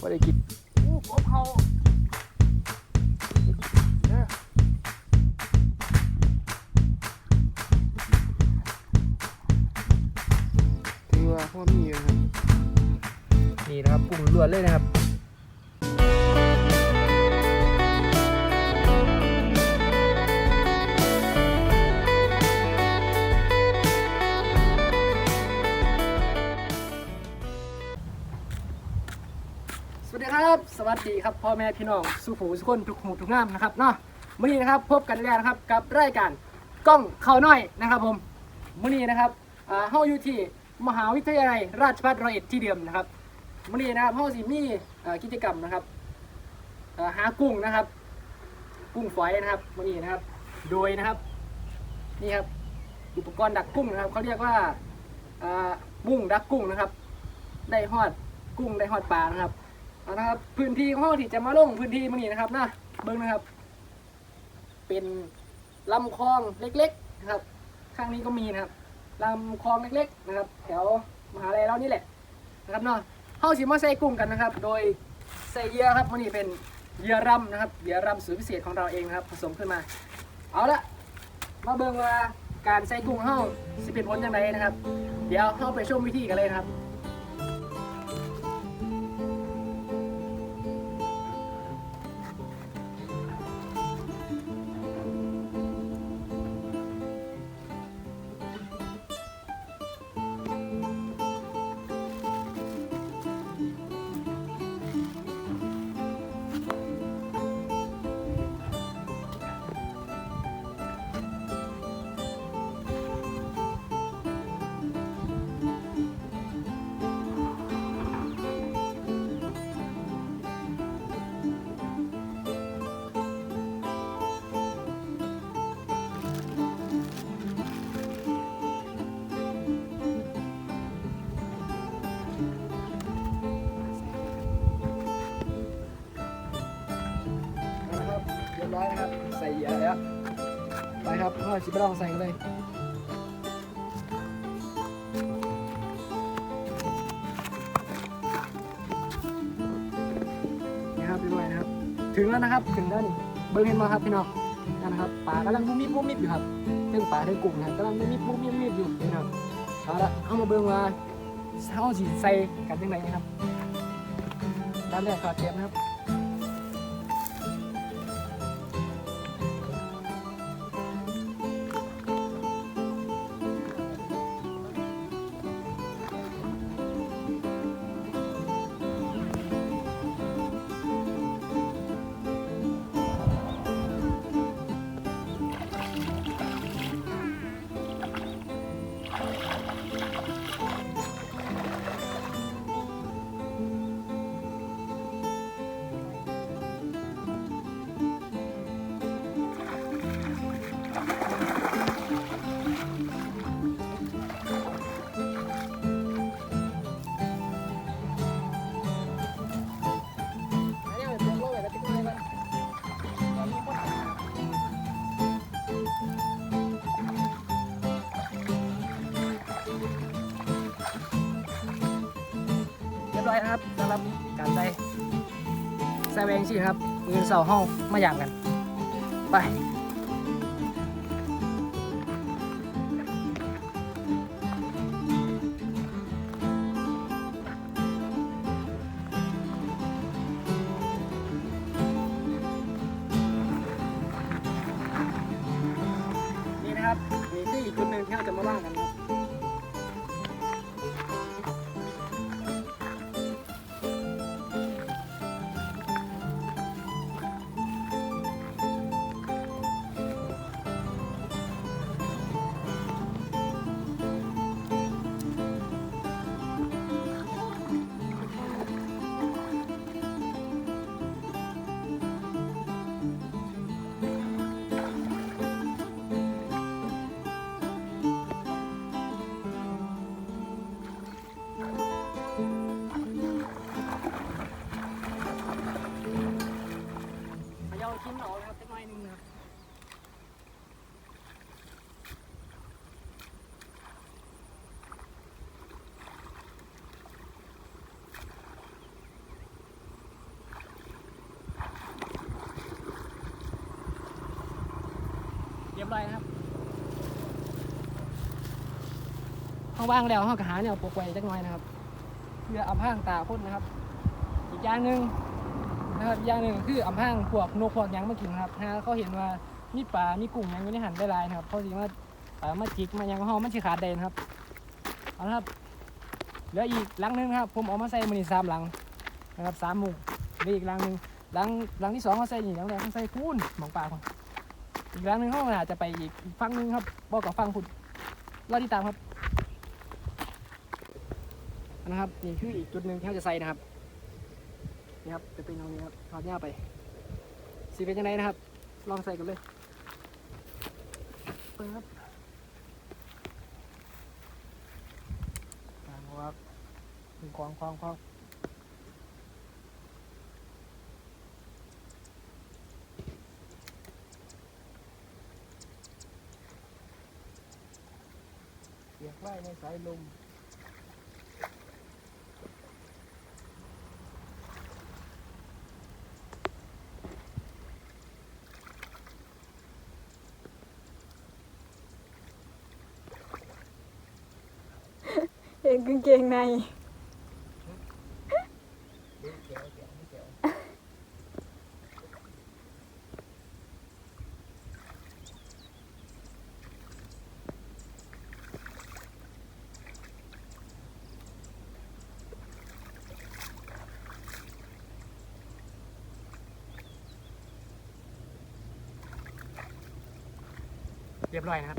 ไม่ได้กินอู้กบเขาเด้อถือว่าพ่อมีนะครับนี่นะครับกุ้งล้วนเลยนะครับ สวัสดีครับ สวัสดีครับพ่อแม่พี่น้องสุขูสุขคนทุกหมู่ทุกงามนะครับเนาะมื่อนี้นะครับพบกันแล้วนะครับกับรายการกล้องเขาน้อยนะครับผมมื่อนี้นะครับอ่าเฮาอยู่ที่มหาวิทยาลัยราชภัฏร้อยเอ็ดที่เดิมนะครับมื่อนี้นะครับเฮาสิมีเอ่อกิจกรรมนะครับอ่อหากุ้งนะครับ กุ้งฝอยนะครับมื่อนี้นะครับ โดยนะครับนี่ครับอุปกรณ์ดักกุ้งนะครับเขาเรียกว่าอ่าบุ้งดักกุ้งนะครับ ได้ฮอดกุ้งได้ฮอดปลานะครับ นะครับพื้นที่ของเราที่จะมาลงพื้นที่มื่อนี้นะครับนะเบิ้งนะครับ เป็นลำคลองเล็กๆนะครับ ข้างนี้ก็มีนะครับลำคลองเล็ก ๆ นะครับ แถวมหาลัยเรานี่แหละนะครับเนาะเข้าสิมาใส่กุ้งกันนะครับ โดยใส่เหยื่อครับมื่อนี้เป็นเหยื่อรำนะครับเหยื่อรำสูตรพิเศษของเราเองนะครับ ผสมขึ้นมา เอาละมาเบิ่งว่าการใส่กุ้งของเข้าสิเป็นผลยังไงนะครับ เดี๋ยวเข้าไปชมวิธีกันเลยนะครับ น่อชิบะลองใส่กันเลยนี่ครับเรียบอยนะครับ ถึงแล้วนะครับ ถึงแล้วนี่เบิ้งเห็นมาครับพี่น้องนั่นนะครับปลากำลังมุมมิบมุมมิบอยู่ครับเรื่องปลาเรื่องกุ้งนะครับกำลังมุมมิบมุมมิบมิบอยู่นะครับเอาละเอามาเบิ้งว่าเท้าสีใส่กันยังไงนะครับด้านแรกขอเตรียมนะครับ รียบร้อยนะครับสำหรับการได้แซวเองสิครับมือเสาห้องมาอย่างกัน ไป เรียบร้อยนะครับห้องว่างแล้วห้องกระหาเนี่ยปกไว้จักหน่อยนะครับ เพื่ออำพรางตาคนนะครับ อีกอย่างหนึ่งนะครับอย่างหนึ่งคืออำพรางพวกนกพวกยังมากินนะครับถ้าเขาเห็นว่ามีปลา มีกุ้งยังอยู่ในหันได้ลายนะครับเขาสิมาเอ่อมาจิกมายังห้องมันสิขาดเด่นครับเอาละครับเหลืออีกหลังหนึงครับ ผมเอามาใส่มือนี่สามหลังนะครับสามมุมเหลืออีกหลังหนึ่งหลังหลังที่สองเขาใส่อีกหลังแรกเขาใส่คูนหมองปลาคน อีกหลังหนึ่งเขาอาจจะไปอีกอีกฟังหนึงครับบอกกับฝั่งคุณรอที่ตามครับนะครับนี่คืออีกจุดหนึ่งที่เขาจะใส่นะครับนี่ครับจะเป็นตรงนี้ครับทอดหญ้าไปสีเป็นยังไงนะครับ ลองใส่กันเลยเปิดครับอ่าครับควางควางควางเสียบไว้ ในสายลมเห็นกางเกงใน เรียบร้อยนะครับ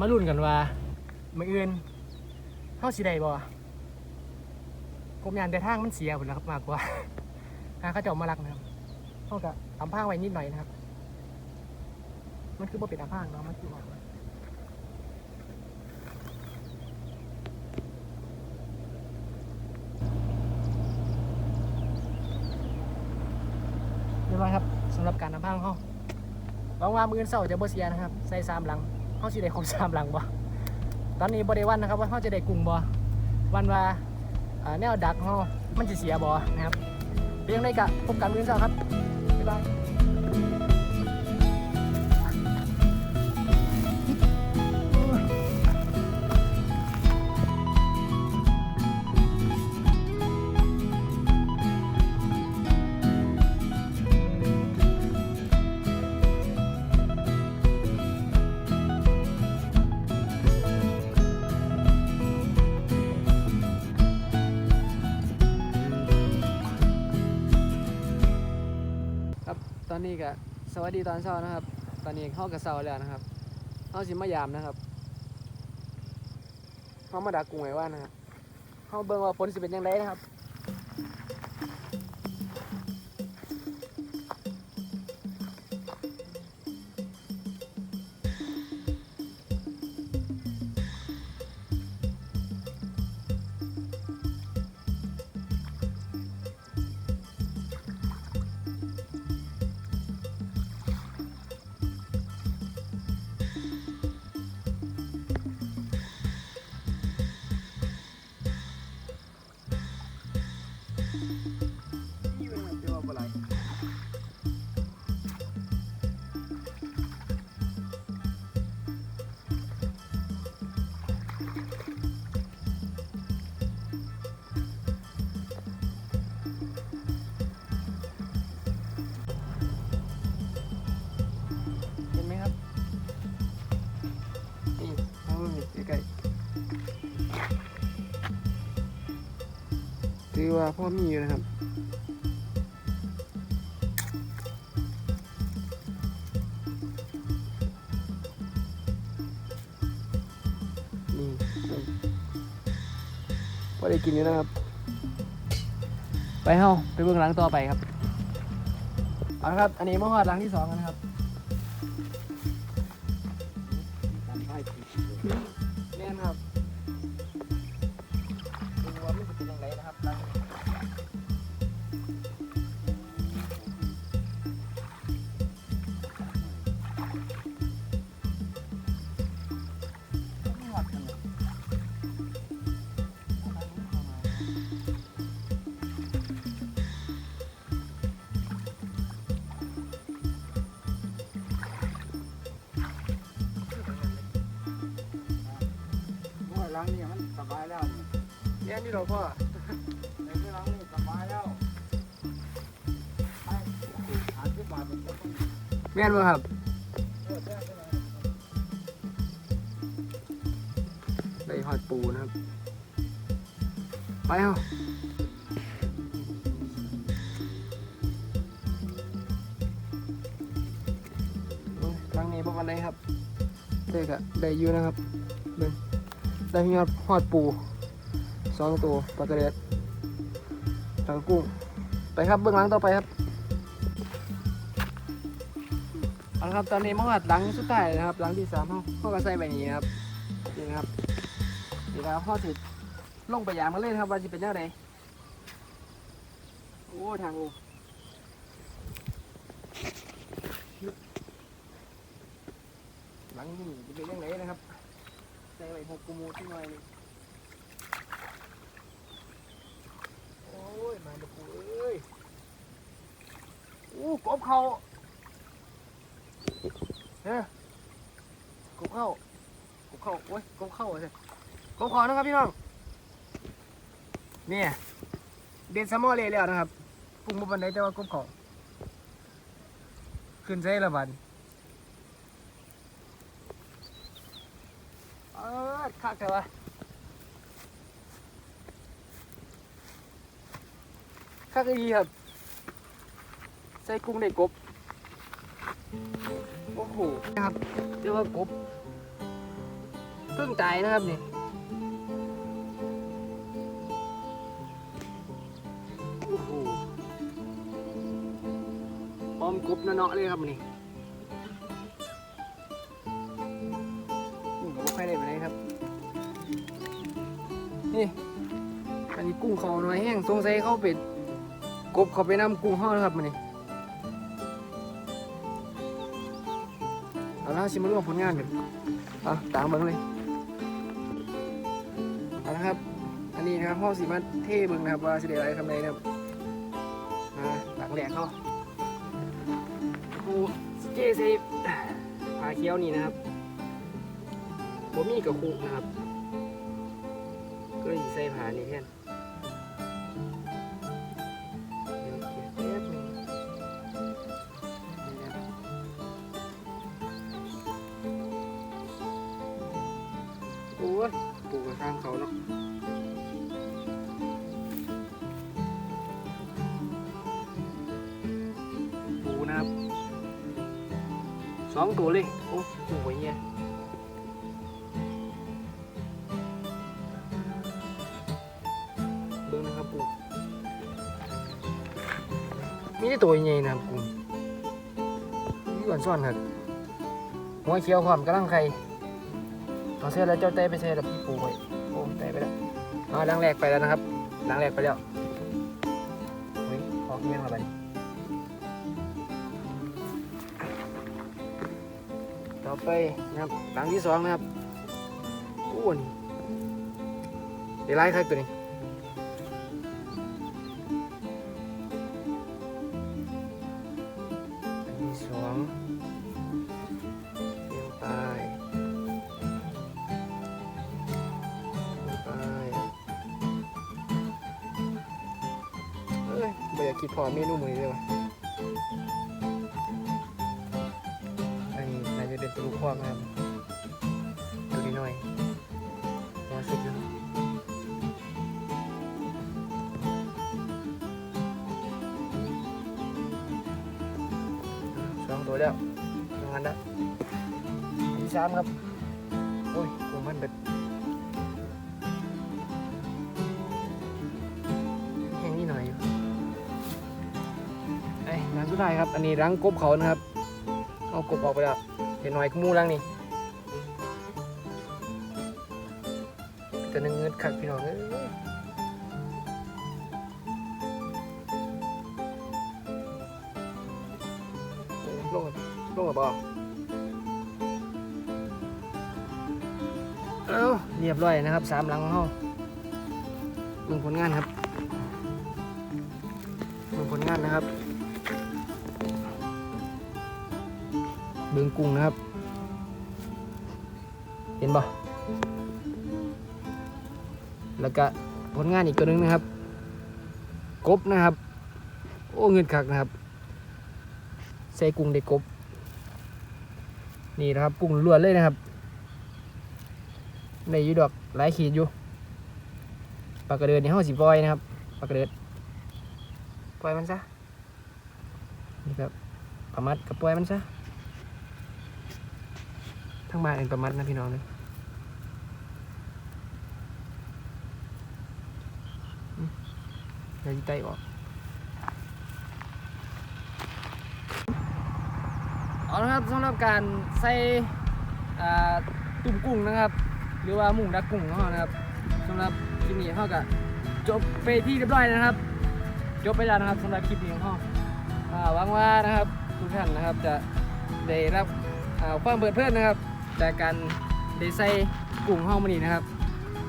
มาลุ้นกันว่ามืออื่นเข้าสีใดบ่ผมยานแต่ทางมันเสียหมดแล้วครับมากกว่าหาเขาเจะมารักนะครับเขากับทำพางไว้นิดหน่อยนะครับ มันคือบ่เป็นทำพางเนาะมันคือว่าเรียบร้อยครับสำหรับการทำพังเขาหวังว่ามือเส้าจะบ่เสียนะครับ ใส่สามหลังเขาสิได้ครบสามหลังบ่ตอนนี้บริวันนะครับว่าเขาจะได้กุ้งบ่วันว่าอ่าแนวดักเขามันจะเสียบ่นะครับเรียงได้กะพบกันมือเส้าครับบ๊ายบาย นี้ก็สวัสดีตอนเช้านะครับ ตอนนี้เข้ากับเช้าแล้วนะครับเข้าสิมายามนะครับเข้ามาดักกุ้งไว้ว่านะครับเข้าเบิ่งว่าผลสิเป็นยังไงนะครับ อว่าพ่อมีอยู่นะครับนี่ว่าได้กินอยู่นะครับ ไปเฮ้าไปเบื้องหลังต่อไปครับเอาละครับ อันนี้มาหอดหลังที่สองแล้วนะครับ ลังนี่มันสบายแล้วนี่เรียนที่เราพ่อในที่หลังนี่สบายแล้วไปอาชีพบาทเป็นคนแม่นบ่ครับเออแท้ไปเลยได้หอดปูนะครับ ไปเอาครั้งนี้ประมาณไหนครับเด็กอะได้อยู่นะครับเบิ่ง ได้มีหอดหอดปูสองตัวปลากระเด็ดแล้วก็กุ้ง ไปครับเบื้องหลังต่อไปครับเอาละครับตอนนี้มาหอดหลังสุดท้ายนะครับ หลังที่สามเขาเขาก็ใส่ใบนี้ครับนี่ครับนี่ครับพ่อสิลงไปยามกันเลยนครับว่าจะเป็นยังไงโอ้ทางลงหลังนี่จะเป็นยังไงนะครับ ใส่ใบหกกุมูที่หน่อยนี่โอ้ยมาเด็กปูเอ้ยอู้กบเขาเฮ้ยกบเข้ากบเข้าโอ้ยกบเข้าเลยกบเขานะครับพี่น้องเนี่ยเด็ดสมอเลยแล้วนะครับปรุงมาบันไดแต่ว่ากบเขาขึ้นใส่ละบันเออ คักแต่ว่าคักอีครับ ใส่กุ้งในกบ โอ้โหนะครับเรียกว่ากบเพิ่งตายนะครับนี่โอ้โหพร้อมกบเนาะๆเลยครับนี่ กุ้งเขาหน่อยแห้งสงสัยเขาเป็ดกบเขาไปนำกุ้งห่อนะครับมันนี่เอาละสิมาร่วมผลงานกันเอาตามเบิ้งเลยเอาละครับ อันนี้นะครับพ่อสีมาเท่เบิ้งนะครับว่าสิเดอะไรคำใดนะครับมาหลังแหลกเขาครูเจซฟผาเคี้ยวนี่นะครับบ่มีกับครูนะครับก็เลยสิใส่ผานี่แทน สองตัวเลยโอ้ปูไว้เนี่ยเบิ่งนะครับปูมีแต่ตัวใหญ่นะครับปูนี่ก่อนซ่อนครับหัวเขียวความกำลังไข่เอาเสื้อแล้วเจ้าเต้ไปเสื้อแล้วพี่ปูไว้โอ้เต้ไปแล้วอ๋อล้างแรกไปแล้วนะครับล้างแรกไปแล้ว ต่อไปนะครับหลังที่สองนะครับอ้วนเดี๋ยวไล่ครตัวนี้ ดูพอกนะครับตัวนี้หน่อยรอสุดอยู่สองตัวแล้วทำงานแล้วที่สามครับโอ้ยผมมันเบ็ดแห้งนิดหน่อยอยู่ไอ้ยร้านสุดท้ายครับ อันนี้รังกบเขานะครับ เอากบออกไปแล้ว เห็นหน่อยขมูรังนี่แต่นึงเงินขัดพี่น้องเอ้ยลงลงกับบ่เอ้าเรียบร้อยนะครับสามหลังของเขามึงผลงานครับดูผลงานนะครับ เบืองกุ้งนะครับ เห็นบ่แล้วก็ผลงานอีกตัวนึงนะครับ กบนะครับ โอ้เงินคักนะครับใส่กุ้งได้กบ นี่นะครับกุ้งล้วนเลยนะครับในยูดอกหลายขีดอยู่ปลากระเดินในห้องสีปล่อยนะครับปลากระเดินปล่อยมันซะนี่ครับปลามัดกับปล่อยมันซะ ทั้งบ้านเป็นปลามัดนะพี่น้องเลยอืมเดี๋ยวจะไตออกเอาละครับสำหรับการใส่ตุ่มกุ้งนะครับ หรือว่ามุงดักกุ้งของเรานะครับสำหรับคลิปนี้เขาก็จบไปที่เรียบร้อยนะครับ จบไปแล้วนะครับสำหรับคลิปนี้ของเขาหวังว่านะครับทุกท่านนะครับจะได้รับความเปิดเพลินนะครับ จากการได้ใส่กุ้งห้องมานนี้นะครับ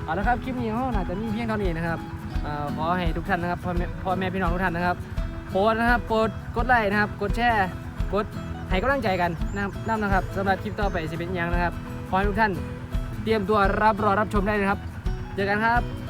เอาละครับคลิปนี้ของเขาน่าจะมีเพียงเท่านี้นะครับอขอให้ทุกท่านนะครับพ่อแม่พ่อแม่พี่น้องทุกท่านนะครับโพสต์นะครับกดกดไลค์นะครับ กดแชร์กดให้กำลังใจกันนะครับนั่นนะครับสำหรับคลิปต่อไปจะเป็นยังนะครับขอให้ทุกท่านเตรียมตัวรับรอรับชมได้เลยครับ เจอกันครับ